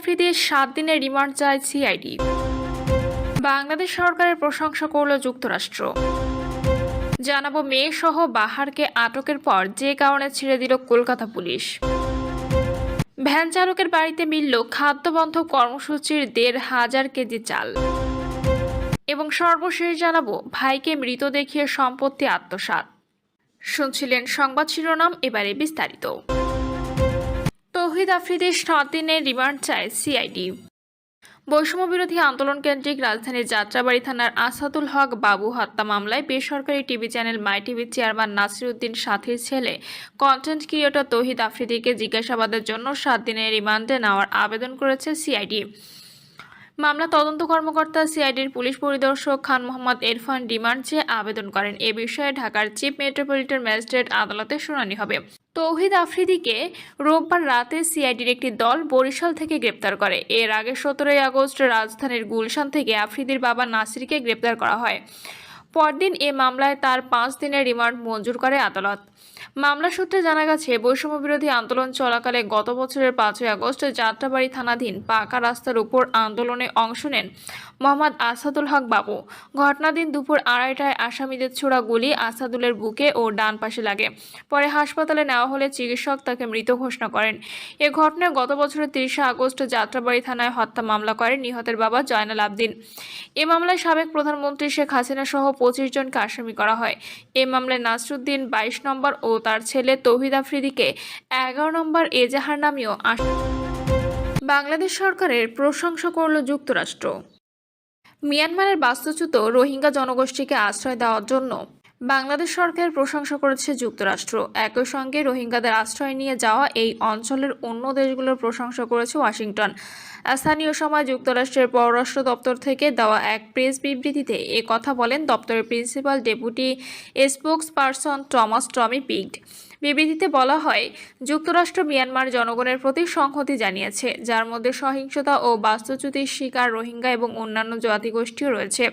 আফ্রিদির সাত দিনের রিমান্ড চায় সিআইডি। বাংলাদেশ সরকারের প্রশংসা করল যুক্তরাষ্ট্র। জানাব মেয়ে সহ বাহারকে আটকের পর যে কারণে ছেড়ে দিল কলকাতা পুলিশ। ভ্যান চালকের বাড়িতে মিলল খাদ্যবন্ধ কর্মসূচির দেড় হাজার কেজি চাল। এবং সর্বশেষ জানাব, ভাইকে মৃত দেখিয়ে সম্পত্তি আত্মসাৎ। শুনছিলেন সংবাদ শিরোনাম, এবারে বিস্তারিত। তৌহিদ আফ্রিদির সাত দিনের রিমান্ড চায় সিআইডি। বৈষম্য বিরোধী আন্দোলন কেন্দ্রিক রাজধানীর যাত্রাবাড়ি থানার আসাদুল হক বাবু হত্যা মামলায় বেসরকারি টিভি চ্যানেল মাই টিভির চেয়ারম্যান নাসির উদ্দিন সাথীর ছেলে কন্টেন্ট ক্রিয়েটর তহিদ আফ্রিদিকে জিজ্ঞাসাবাদের জন্য সাত দিনের রিমান্ডে নেওয়ার আবেদন করেছে সিআইডি। মামলা তদন্ত কর্মকর্তা সিআইডির পুলিশ পরিদর্শক খান মোহাম্মদ এরফান রিমান্ড চেয়ে আবেদন করেন। এ বিষয়ে ঢাকার চিফ মেট্রোপলিটন ম্যাজিস্ট্রেট আদালতে শুনানি হবে। তৌহিদ আফ্রিদিকে রোববার রাতে সিআইডির একটি দল বরিশাল থেকে গ্রেপ্তার করে। এর আগে সতেরোই আগস্ট রাজধানীর গুলশান থেকে আফ্রিদির বাবা নাসিরকে গ্রেপ্তার করা হয়। পরদিন এ মামলায় তার পাঁচ দিনের রিমান্ড মঞ্জুর করে আদালত। মামলা সূত্রে জানা গেছে বৈষম্য বিরোধী আন্দোলন চলাকালে গত বছরের পাঁচই আগস্ট যাত্রাবাড়ি থানাধীন পাকা রাস্তার উপর আন্দোলনে অংশ নেন মোহাম্মদ আসাদুল হক বাবু। ঘটনা দিন দুপুর আড়াইটায় আসামিদের ছোড়া গুলি আসাদুলের বুকে ও ডান পাশে লাগে। পরে হাসপাতালে নেওয়া হলে চিকিৎসক তাকে মৃত ঘোষণা করেন। এ ঘটনায় গত বছরের তিরিশে আগস্ট যাত্রাবাড়ি থানায় হত্যা মামলা করেন নিহতের বাবা জয়নাল আবদিন। এ মামলায় সাবেক প্রধানমন্ত্রী শেখ হাসিনা সহ পঁচিশ জনকে আসামি করা হয়। এ মামলায় নাসরুদ্দিন বাইশ নম্বর ও তার ছেলে তৌহিদ আফ্রিদিকে এগারো নম্বর এজাহার নামেও বাংলাদেশ সরকারের প্রশংসা করল যুক্তরাষ্ট্র। মিয়ানমারের বাস্তুচ্যুত রোহিঙ্গা জনগোষ্ঠীকে আশ্রয় দেওয়ার জন্য বাংলাদেশ সরকার প্রশংসা করেছে যুক্তরাষ্ট্র। একই সঙ্গে রোহিঙ্গাদের আশ্রয় নিয়ে যাওয়া এই অঞ্চলের অন্য দেশগুলোর প্রশংসা করেছে ওয়াশিংটন। স্থানীয় সময় যুক্তরাষ্ট্রের পররাষ্ট্র দপ্তর থেকে দেওয়া এক প্রেস বিবৃতিতে এ কথা বলেন দপ্তরের principal deputy spokesperson Thomas Tommy Pigott. বিবৃতিতে বলা হয়, যুক্তরাষ্ট্র মিয়ানমার জনগণের প্রতি সংহতি জানিয়েছে, যার মধ্যে সহিংসতা ও বাস্তুচ্যুতির শিকার রোহিঙ্গা এবং অন্যান্য জাতিগোষ্ঠীও রয়েছে।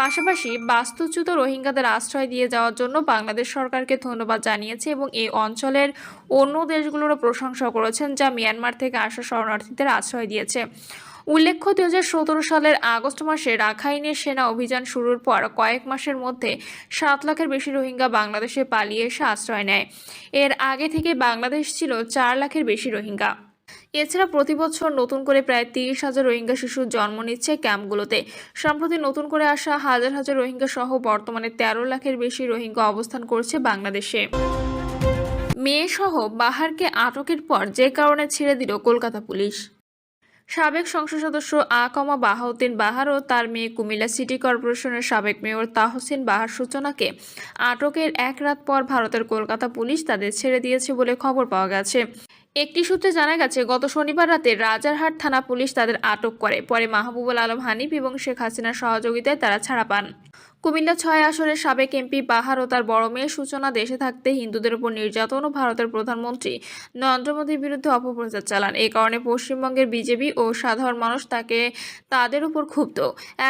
পাশাপাশি বাস্তুচ্যুত রোহিঙ্গাদের আশ্রয় দিয়ে যাওয়ার জন্য বাংলাদেশ সরকারকে ধন্যবাদ জানিয়েছে এবং এই অঞ্চলের অন্য দেশগুলোরও প্রশংসা করেছেন, যা মিয়ানমার থেকে আসা শরণার্থীদের আশ্রয় দিয়েছে। উল্লেখ্য দু হাজার সতেরো সালের আগস্ট মাসে রাখাইনে সেনা অভিযান শুরুর পর কয়েক মাসের মধ্যে সাত লাখের বেশি রোহিঙ্গা বাংলাদেশে পালিয়ে এসে আশ্রয় নেয়। এর আগে থেকে বাংলাদেশ ছিল চার লাখের বেশি রোহিঙ্গা। এছাড়া প্রতি বছর নতুন করে প্রায় তিরিশ হাজার রোহিঙ্গা শিশু জন্ম নিচ্ছে ক্যাম্পগুলোতে। সম্প্রতি নতুন করে আসা হাজার হাজার রোহিঙ্গা সহ বর্তমানে তেরো লাখের বেশি রোহিঙ্গা অবস্থান করছে বাংলাদেশে। মেয়ে সহ বাহারকে আটকের পর যে কারণে ছেড়ে দিল কলকাতা পুলিশ। সাবেক সংসদ সদস্য আকমা বাহাউদ্দিন বাহার ও তার মেয়ে কুমিল্লা সিটি কর্পোরেশনের সাবেক মেয়র তাহসিন বাহার সূচনাকে আটকের এক রাত পর ভারতের কলকাতা পুলিশ তাদের ছেড়ে দিয়েছে বলে খবর পাওয়া গেছে। একটি সূত্রে জানা গেছে, গত শনিবার রাতে রাজারহাট থানা পুলিশ তাদের আটক করে। পরে মাহবুবুল আলম হানিফ এবং শেখ হাসিনার সহযোগিতায় তারা ছাড়া পান। কুমিল্লা ছয় আসনের সাবেক এমপি বাহার ও তার বড় মেয়ে সূচনা দেশে থাকতে হিন্দুদের উপর নির্যাতন ও ভারতের প্রধানমন্ত্রী নরেন্দ্র মোদীর বিরুদ্ধে অপপ্রচার চালান। এ কারণে পশ্চিমবঙ্গের বিজেপি ও সাধারণ মানুষ তাকে তাদের উপর ক্ষুব্ধ।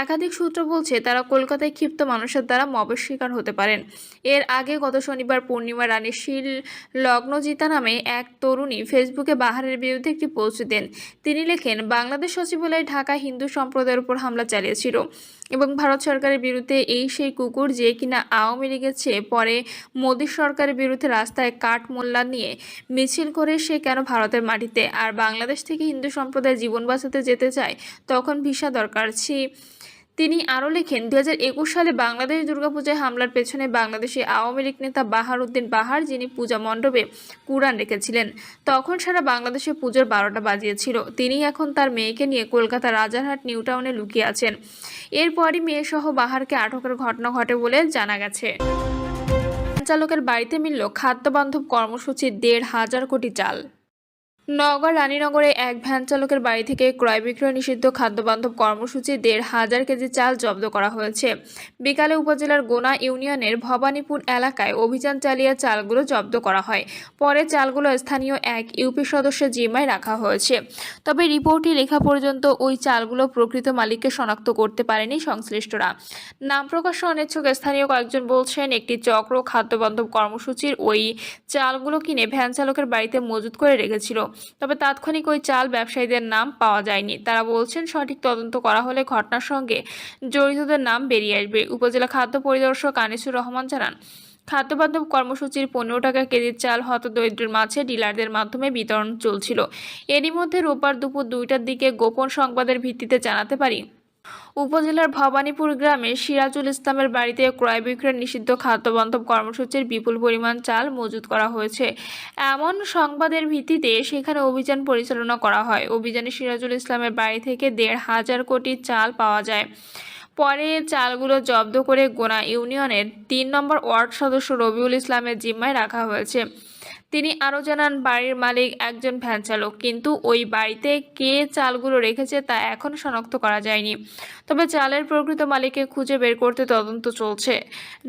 একাধিক সূত্র বলছে, তারা কলকাতায় ক্ষিপ্ত মানুষের দ্বারা মবের শিকার হতে পারেন। এর আগে গত শনিবার পূর্ণিমা রানী শিল লগ্নজিতা নামে এক তরুণী ফেসবুকে বাহারের বিরুদ্ধে একটি পোস্ট দেন। তিনি লেখেন, বাংলাদেশ সচিবালয় ঢাকা হিন্দু সম্প্রদায়ের উপর হামলা চালিয়েছিল এবং ভারত সরকারের বিরুদ্ধে এই সেই কুকুর যে কিনা আওয়ামী চেয়ে পরে মোদী সরকারের বিরুদ্ধে রাস্তায় কাঠ মোল্লা নিয়ে মিছিল করে সে কেন ভারতের মাটিতে? আর বাংলাদেশ থেকে হিন্দু সম্প্রদায় জীবন বাঁচাতে যেতে চায়, তখন ভিসা দরকার। ছি তিনি আরও লেখেন দুই হাজার একুশ সালে বাংলাদেশ দুর্গাপূজায় হামলার পেছনে বাংলাদেশি আওয়ামী লীগ নেতা বাহার উদ্দিন বাহার, যিনি পূজা মণ্ডপে কুরআন রেখেছিলেন, তখন সারা বাংলাদেশে পুজোর বারোটা বাজিয়েছিল। তিনি এখন তার মেয়েকে নিয়ে কলকাতা রাজারহাট, নিউ টাউনে লুকিয়ে আছেন। এরপরই মেয়েসহ বাহারকে আটকের ঘটনা ঘটে বলে জানা গেছে। চালকের বাড়িতে মিলল খাদ্যবান্ধব কর্মসূচির দেড় হাজার কোটি চাল। নগর রানীনগরে এক ভ্যান চালকের বাড়ি থেকে ক্রয় বিক্রয় নিষিদ্ধ খাদ্যবান্ধব কর্মসূচি দেড় হাজার কেজি চাল জব্দ করা হয়েছে। বিকালে উপজেলার গোনা ইউনিয়নের ভবানীপুর এলাকায় অভিযান চালিয়ে চালগুলো জব্দ করা হয়। পরে চালগুলো স্থানীয় এক ইউপি সদস্যের জিম্মায় রাখা হয়েছে। তবে রিপোর্টে লেখা পর্যন্ত ওই চালগুলো প্রকৃত মালিককে শনাক্ত করতে পারেনি সংশ্লিষ্টরা। নাম প্রকাশ অনিচ্ছুক স্থানীয় কয়েকজন বলছেন, একটি চক্র খাদ্যবান্ধব কর্মসূচির ওই চালগুলো কিনে ভ্যান চালকের বাড়িতে মজুত করে রেখেছিল। তবে তাৎক্ষণিক ওই চাল ব্যবসায়ীদের নাম পাওয়া যায়নি। তারা বলছেন, সঠিক তদন্ত করা হলে ঘটনার সঙ্গে জড়িতদের নাম বেরিয়ে আসবে। উপজেলা খাদ্য পরিদর্শক আনিসুর রহমান জানান খাদ্য বান্ধব কর্মসূচির পনেরো টাকা কেজির চাল হতদরিদ্রের মাঝে ডিলারদের মাধ্যমে বিতরণ চলছিল। এরই মধ্যে রোববার দুপুর দুইটার দিকে গোপন সংবাদের ভিত্তিতে জানাতে পারি উপজেলার ভবানীপুর গ্রামে সিরাজুল ইসলামের বাড়িতে ক্রয় বিক্রয় নিষিদ্ধ খাদ্যবান্ধব কর্মসূচির বিপুল পরিমাণ চাল মজুত করা হয়েছে। এমন সংবাদের ভিত্তিতে সেখানে অভিযান পরিচালনা করা হয়। অভিযানে সিরাজুল ইসলামের বাড়ি থেকে দেড় হাজার কোটি চাল পাওয়া যায়। পরে চালগুলো জব্দ করে গোনা ইউনিয়নের তিন নম্বর ওয়ার্ড সদস্য রবিউল ইসলামের জিম্মায় রাখা হয়েছে। তিনি আরও জানান, বাড়ির মালিক একজন ভ্যান চালক, কিন্তু ওই বাড়িতে কে চালগুলো রেখেছে তা এখন শনাক্ত করা যায়নি। তবে চালের প্রকৃত মালিককে খুঁজে বের করতে তদন্ত চলছে।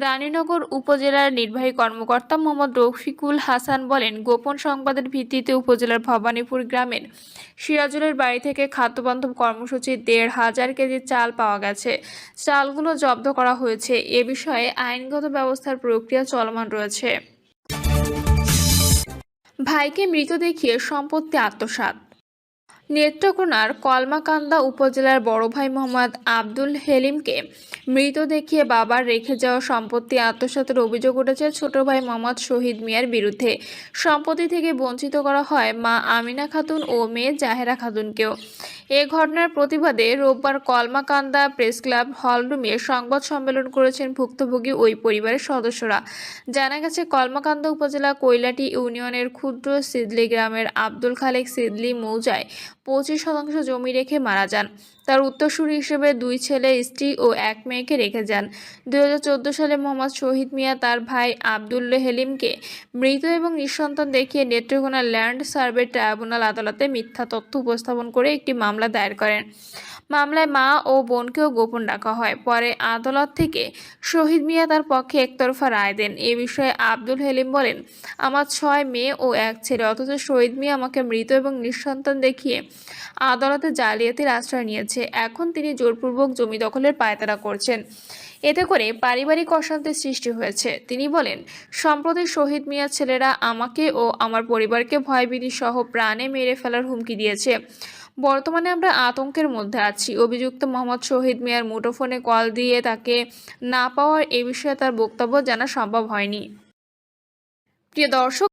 রানীনগর উপজেলার নির্বাহী কর্মকর্তা মোহাম্মদ রফিকুল হাসান বলেন, গোপন সংবাদের ভিত্তিতে উপজেলার ভবানীপুর গ্রামের সিরাজুলের বাড়ি থেকে খাদ্যবান্ধব কর্মসূচি দেড় হাজার কেজি চাল পাওয়া গেছে। চালগুলো জব্দ করা হয়েছে। এ বিষয়ে আইনগত ব্যবস্থার প্রক্রিয়া চলমান রয়েছে। ভাইকে মৃত দেখিয়ে সম্পত্তি আত্মসাত নেত্রকোনার কলমাকান্দা উপজেলার বড় ভাই মোহাম্মদ আব্দুল হেলিমকে মৃত দেখিয়ে বাবার রেখে যাওয়া সম্পত্তি আত্মসাতের অভিযোগ উঠেছে ছোট ভাই মোহাম্মদ শহীদ মিয়ার বিরুদ্ধে। সম্পত্তি থেকে বঞ্চিত করা হয় মা আমিনা খাতুন ও মেয়ে জাহেরা খাতুনকেও। এ ঘটনার প্রতিবাদে রোববার কলমাকান্দা প্রেস ক্লাব হলরুমে সংবাদ সম্মেলন করেছেন ভুক্তভোগী ওই পরিবারের সদস্যরা। জানা গেছে, কলমাকান্দা উপজেলা কৈলাটি ইউনিয়নের ক্ষুদ্র সিদলি গ্রামের আব্দুল খালেক সিদলি মৌজায় পঁচিশ শতাংশ জমি রেখে মারা যান। তার উত্তরসূরি হিসেবে দুই ছেলে, স্ত্রী ও এক মেয়েকে রেখে যান। দুই হাজার চোদ্দ সালে মোহাম্মদ শহীদ মিয়া তার ভাই আবদুল্লা হেলিমকে মৃত এবং নিঃসন্তান দেখিয়ে নেত্রকোনা ল্যান্ড সার্ভে ট্রাইব্যুনাল আদালতে মিথ্যা তথ্য উপস্থাপন করে একটি মামলা দায়ের করেন। মামলায় মা ও বোনকেও গোপন রাখা হয়। পরে আদালত থেকে শহীদ মিয়া তার পক্ষে একতরফা রায় দেন। এ বিষয়ে আব্দুল হেলিম বলেন, আমার ছয় মেয়ে ও এক ছেলে, অথচ শহীদ মিয়া আমাকে মৃত এবং নিঃসন্তান দেখিয়ে আদালতে জালিয়াতির আশ্রয় নিয়েছে। এখন তিনি জোরপূর্বক জমি দখলের পায়তারা করছেন। এতে করে পারিবারিক অশান্তির সৃষ্টি হয়েছে। তিনি বলেন, সম্প্রতি শহীদ মিয়া ছেলেরা আমাকে ও আমার পরিবারকে ভয়ভীতি সহ প্রাণে মেরে ফেলার হুমকি দিয়েছে। বর্তমানে আমরা আতঙ্কের মধ্যে আছি। অভিযুক্ত মোহাম্মদ শহীদ মিয়ার মুঠোফোনে কল দিয়ে তাকে না পাওয়ার এ বিষয়ে তার বক্তব্য জানা সম্ভব হয়নি। প্রিয় দর্শক